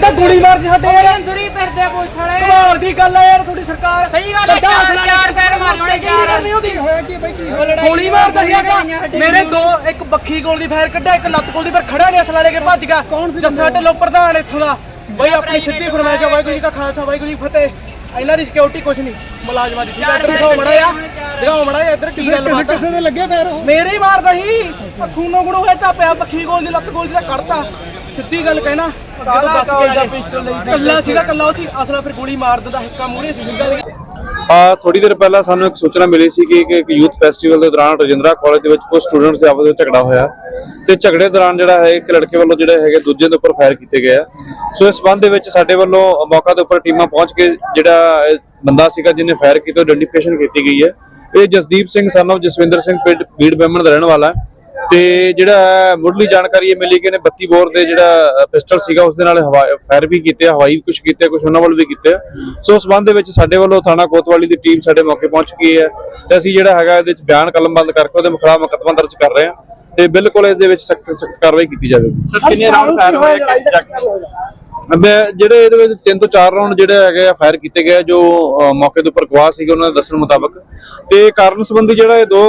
ਗੋਲੀ ਮਾਰ ਦੇ ਸਾਡੇ ਯਾਰ। ਅੰਦਰੀ ਫਿਰਦੇ ਪੁਲਿਸ ਵਾਲੇ। ਕਮਾਲ ਦੀ ਗੱਲ ਆ ਯਾਰ ਤੁਹਾਡੀ ਸਰਕਾਰ। ਸਹੀ ਗੱਲ ਹੈ, ਬੰਦਾ ਚਾਰ- ਚਾਰ ਪੈਰ ਮਾਰਨੇ, ਚਾਰ। ਨਹੀਂ ਉਹਦੀ? ਹੋਇਆ ਕੀ ਬਈ ਕੀ ਗੋਲੀ ਮਾਰਦਾ ਸੀਗਾ ਮੇਰੇ ਦੋ ਇੱਕ ਬੱਖੀ ਗੋਲ ਦੀ ਫਾਇਰ ਕੱਢਿਆ ਇੱਕ ਲੱਤ ਗੋਲ ਦੀ ਪਰ ਖੜਾ ਨਹੀਂ ਅਸਲਾ ਲੈ ਕੇ ਭੱਜ ਗਿਆ। ਕੌਣ ਸੀ ਜੱਸਾ ਢਿੱਲੋਂ ਪ੍ਰਧਾਨ ਇੱਥੋਂ ਦਾ। ਬਈ ਆਪਣੀ ਸਿੱਧੀ ਫਰਮਾਇਸ਼ ਆ ਵਾਹਿਗੁਰੂ ਜੀ ਕਾ ਖਾਲਸਾ ਵਾਹਿਗੁਰੂ ਜੀ ਫਤਿਹ। ਇਹਨਾਂ ਦੀ ਸਿਕਿਉਰਿਟੀ ਕੁਛ ਨਹੀਂ। ਮੁਲਾਜ਼ਮਾਂ ਦੀ ਠੀਕ ਹੈ ਇੱਧਰ ਦਿਖਾਓ ਮੜਾ ਆ ਦਿਖਾਓ ਮੜਾ ਇੱਧਰ ਕੀ ਗੱਲ ਕਿਸੇ ਬਾਤ ਕਿਸੇ ਦੇ ਲੱਗੇ ਫੇਰ ਉਹ? ਮੇਰੇ ਹੀ ਮਾਰਦਾ ਸੀ। ਖੂਨੋ ਗੁਣੋ ਹੋਇਆ ਚਾਪਿਆ ਬੱਖੀ ਗੋਲ ਦੀ ਲੱਤ ਗੋਲ ਦੀ ਦਾ ਕੱਢਤਾ। ਸਿੱਧੀ ਗੱਲ ਕਹਿਣਾ ਅੱਗੇ ਤੋਂ ਦੱਸ ਕੇ ਆ ਜੇ। ਕੱਲਾ ਸੀਗਾ, ਕੱਲਾ ਉਹ ਸੀ। ਅਸਲਾ ਫਿਰ ਗੋਲੀ ਮਾਰ ਦਿੰਦਾ, ਹਿੱਕਾ ਮੂਹਰੇ ਸੀ ਸਿੱਧਾ ਦੀ ਆ ਥੋੜੀ ਦੇਰ ਪਹਿਲਾਂ ਸਾਨੂੰ ਇੱਕ ਸੂਚਨਾ ਮਿਲੀ ਸੀ ਕਿ ਇੱਕ ਯੂਥ ਫੈਸਟੀਵਲ ਦੇ ਦੌਰਾਨ ਰਜਿੰਦਰਾ ਕਾਲਜ ਦੇ ਵਿੱਚ ਕੁਝ ਸਟੂਡੈਂਟਸ ਦੇ ਆਪਸ ਵਿੱਚ ਝਗੜਾ ਹੋਇਆ। ਤੇ ਝਗੜੇ ਦੌਰਾਨ ਜਿਹੜਾ ਹੈ, ਇੱਕ ਲੜਕੇ ਵੱਲੋਂ ਜਿਹੜੇ ਹੈਗੇ ਦੂਜੇ ਦੇ ਉੱਪਰ ਫਾਇਰ ਕੀਤੇ ਗਏ ਆ। ਸੋ ਇਸ ਸੰਬੰਧ ਦੇ ਵਿੱਚ ਸਾਡੇ ਵੱਲੋਂ ਮੌਕਾ ਦੇ ਉੱਪਰ ਟੀਮਾਂ ਪਹੁੰਚ ਕੇ ਜਿਹੜਾ ਬੰਦਾ ਸੀਗਾ ਜਿਹਨੇ ਫਾਇਰ ਕੀਤਾ ਆਇਡੈਂਟੀਫਿਕੇਸ਼ਨ ਕੀਤੀ ਗਈ ਹੈ। ਇਹ ਜਸਦੀਪ ਸਿੰਘ ਸਨ of ਜਸਵਿੰਦਰ ਸਿੰਘ, ਪਿੰਡ ਬੀੜ ਬੈਮਣ ਦਾ ਰਹਿਣ ਵਾਲਾ ਹੈ। ਤੇ ਜਿਹੜਾ ਮੁੱਢਲੀ ਜਾਣਕਾਰੀ ਇਹ ਮਿਲੀ ਕਿ ਇਹਨੇ 32 ਬੋਰ ਦੇ ਜਿਹੜਾ ਪਿਸਟਲ ਸੀਗਾ ਉਸ ਦੇ ਨਾਲ ਫਾਇਰ ਵੀ ਕੀਤੇ, ਹਵਾਈ ਕੁਝ ਕੀਤੇ ਕੁਝ ਉਹਨਾਂ ਵੱਲ ਵੀ ਕੀਤੇ। ਸੋ ਉਸ ਸੰਬੰਧ ਦੇ ਵਿੱਚ ਸਾਡੇ ਵੱਲੋਂ ਥਾਣਾ ਕੋਤਵਾਲੀ ਦੀ ਟੀਮ ਸਾਡੇ ਮੌਕੇ ਪਹੁੰਚ ਗਈ ਹੈ ਤੇ ਅਸੀਂ ਜਿਹੜਾ ਹੈਗਾ ਇਹਦੇ ਵਿੱਚ ਬਿਆਨ ਕਲਮਬੰਦ ਕਰਕੇ ਉਹਦੇ ਖਿਲਾਫ ਮੁਕੱਦਮਾ ਦਰਜ ਕਰ ਰਹੇ ਹਾਂ ਤੇ ਬਿਲਕੁਲ ਇਸ ਦੇ ਵਿੱਚ ਸਖਤ ਸਖਤ ਕਾਰਵਾਈ ਕੀਤੀ ਜਾਵੇਗੀ। ਸਰ, ਕਿੰਨੇ ਰਾਉਂਡ ਫਾਇਰ ਹੋਏ ਮੈਂ ਜਿਹੜੇ ਇਹਦੇ ਵਿੱਚ ਤਿੰਨ ਤੋਂ ਚਾਰ ਰਾਉਂਡ ਜਿਹੜੇ ਹੈਗੇ ਆ ਫਾਇਰ ਕੀਤੇ ਗਏ ਜੋ ਮੌਕੇ ਦੇ ਉੱਪਰ ਗਵਾਹ ਸੀਗੇ ਉਹਨਾਂ ਦੇ ਦੱਸਣ ਮੁਤਾਬਕ। ਤੇ ਕਾਰਨ ਸੰਬੰਧੀ ਜਿਹੜਾ ਇਹ ਦੋ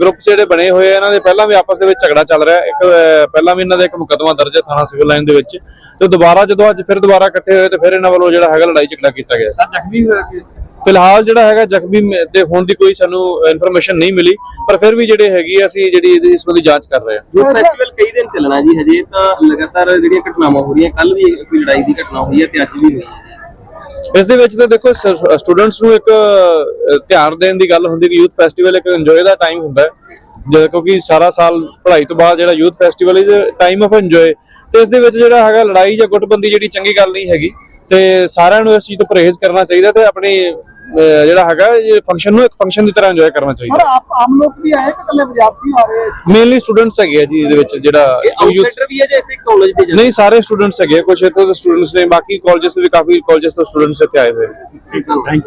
ਗਰੁੱਪ ਜਿਹੜੇ ਬਣੇ ਹੋਏ ਆ ਇਹਨਾਂ ਦੇ ਪਹਿਲਾਂ ਵੀ ਆਪਸ ਦੇ ਵਿੱਚ ਝਗੜਾ ਚੱਲ ਰਿਹਾ। ਇੱਕ ਪਹਿਲਾਂ ਵੀ ਇਹਨਾਂ ਦਾ ਇੱਕ ਮੁਕੱਦਮਾ ਦਰਜ ਹੈ ਥਾਣਾ ਸਿਵਲ ਲਾਈਨ ਦੇ ਵਿੱਚ। ਤੇ ਦੁਬਾਰਾ ਜਦੋਂ ਅੱਜ ਫਿਰ ਦੁਬਾਰਾ ਇਕੱਠੇ ਹੋਏ ਤੇ ਫਿਰ ਇਹਨਾਂ ਵੱਲੋਂ ਜਿਹੜਾ ਹੈਗਾ ਲੜਾਈ ਝਗੜਾ ਕੀਤਾ ਗਿਆ। ਸਰ ਜ਼ਖਮੀ ਹੋਇਆ ਕਿਸ ਫਿਲਹਾਲ ਜਿਹੜਾ ਹੈਗਾ ਜ਼ਖਮੀ ਦੇ ਹੋਣ ਦੀ ਕੋਈ ਸਾਨੂੰ ਇਨਫੋਰਮੇਸ਼ਨ ਨਹੀਂ ਮਿਲੀ ਪਰ ਫਿਰ ਵੀ ਜਿਹੜੇ ਹੈਗੀ ਆ, ਅਸੀਂ ਜਿਹੜੀ ਇਹਦੀ ਇਸ ਸੰਬੰਧੀ ਜਾਂਚ ਕਰ ਰਹੇ ਹਾਂ ਫੈਸਟੀਵਲ ਕਈ ਦਿਨ ਚੱਲਣਾ ਜੀ ਹਜੇ ਤਾਂ ਲਗਾਤਾਰ ਜਿਹੜੀਆਂ ਘਟਨਾਵਾਂ ਹੋ ਰਹੀਆਂ ਕੱਲ ਵੀ ਕੋਈ ਲੜਾਈ ਦੀ ਘਟਨਾ ਹੋਈ ਹੈ ਤੇ ਅੱਜ ਵੀ ਹੋਈ ਹੈ। ਇਸ ਦੇ ਵਿੱਚ ਤਾਂ ਦੇਖੋ ਸਟੂਡੈਂਟਸ ਨੂੰ ਇੱਕ ਧਿਆਨ ਦੇਣ ਦੀ ਗੱਲ ਹੁੰਦੀ ਕਿ ਯੂਥ ਫੈਸਟੀਵਲ ਇੱਕ ਇੰਜੋਏ ਦਾ ਟਾਈਮ ਹੁੰਦਾ ਹੈ। ਜਦੋਂ ਕਿਉਂਕਿ ਸਾਰਾ ਸਾਲ ਪੜ੍ਹਾਈ ਤੋਂ ਬਾਅਦ ਜਿਹੜਾ youth festival is time of enjoy ਤੇ ਇਸ ਦੇ ਵਿੱਚ ਜਿਹੜਾ ਹੈਗਾ ਲੜਾਈ ਜਾਂ ਗੁੱਟਬੰਦੀ ਜਿਹੜੀ ਚੰਗੀ ਗੱਲ ਨਹੀਂ ਹੈਗੀ। ਤੇ ਸਾਰਿਆਂ ਨੂੰ ਇਸ ਚੀਜ਼ ਤੋਂ ਪਰਹੇਜ਼ ਕਰਨਾ ਚਾਹੀਦਾ ਤੇ ਆਪਣੀ ਜਿਹੜਾ ਹੈਗਾ ਇਹ ਫੰਕਸ਼ਨ ਨੂੰ ਇੱਕ ਫੰਕਸ਼ਨ ਦੀ ਤਰ੍ਹਾਂ ਇੰਜੋਏ ਕਰਨਾ ਚਾਹੀਦਾ। ਸਰ ਆਪ ਆਮ ਲੋਕ ਵੀ ਆਏ ਕਿ ਇਕੱਲੇ ਵਿਦਿਆਰਥੀ ਆ ਰਹੇ ਮੇਨਲੀ ਸਟੂਡੈਂਟਸ ਹੈਗੇ ਆ ਜੀ ਇਹਦੇ ਵਿੱਚ ਜਿਹੜਾ ਆਊਟਸਾਈਡਰ ਵੀ ਹੈ ਜਾਂ ਇਸੇ ਕਾਲਜ ਦੇ ਨਹੀਂ ਸਾਰੇ ਸਟੂਡੈਂਟਸ ਹੈਗੇ ਆ, ਕੁਝ ਇੱਥੋਂ ਦੇ ਸਟੂਡੈਂਟਸ ਨੇ ਬਾਕੀ ਕਾਲਜਸ ਤੋਂ ਵੀ ਕਾਫੀ ਕਾਲਜਸ ਤੋਂ ਸਟੂਡੈਂਟਸ ਇੱਥੇ ਆਏ ਹੋਏ ਨੇ ਜਨ